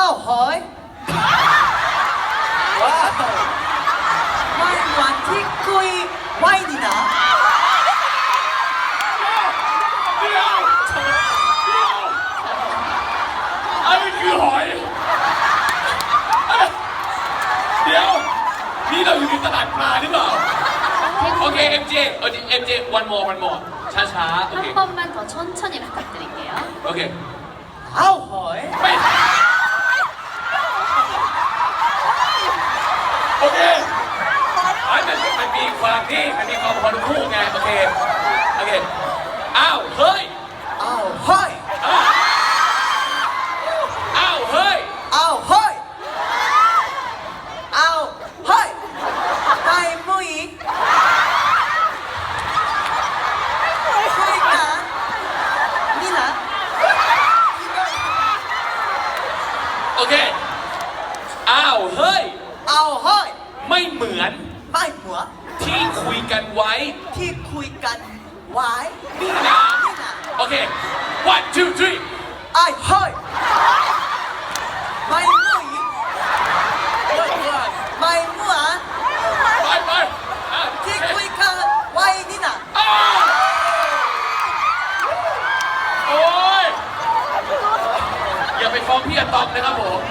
อ้าวเฮ้ยว้าวไม่หวานที่คุยไว้นี่นะ เดี๋ยวเดี๋ยวอันนี้คือหอย เดี๋ยว นี่เราอยู่ในตลาดปลาหรือเปล่า โอเค MJ เออ MJ one more one more ช้าช้าๆโอเค 한 번만 더 천천히 부탁드릴게요. โอเ ไอ้มันมันมีความนี่มันมีความพอดคู่ไงโอเคโอเคอ้าวเฮ้ยอ้าวเฮ้ยอ้าวเฮ้ยอ้าวเฮ้ยอ้าวเฮ้ยไปมุยคุยกันนี่นะโอเคอ้าวเฮ้ยอ้าวเฮ้ย ไม่เหมือนไม่หัว ที่คุยกันไว้ ที่คุยกันไว้นี่นะนี่นะโอเค one two three ไอ้เฮ้ยไม่มุยเฮ้ยเพื่อนไม่หัวไปไปอะที่คุยกันไว้นี่นะอ้าวโอ้ยอย่าไปฟ้องพี่อะตอมนะครับผม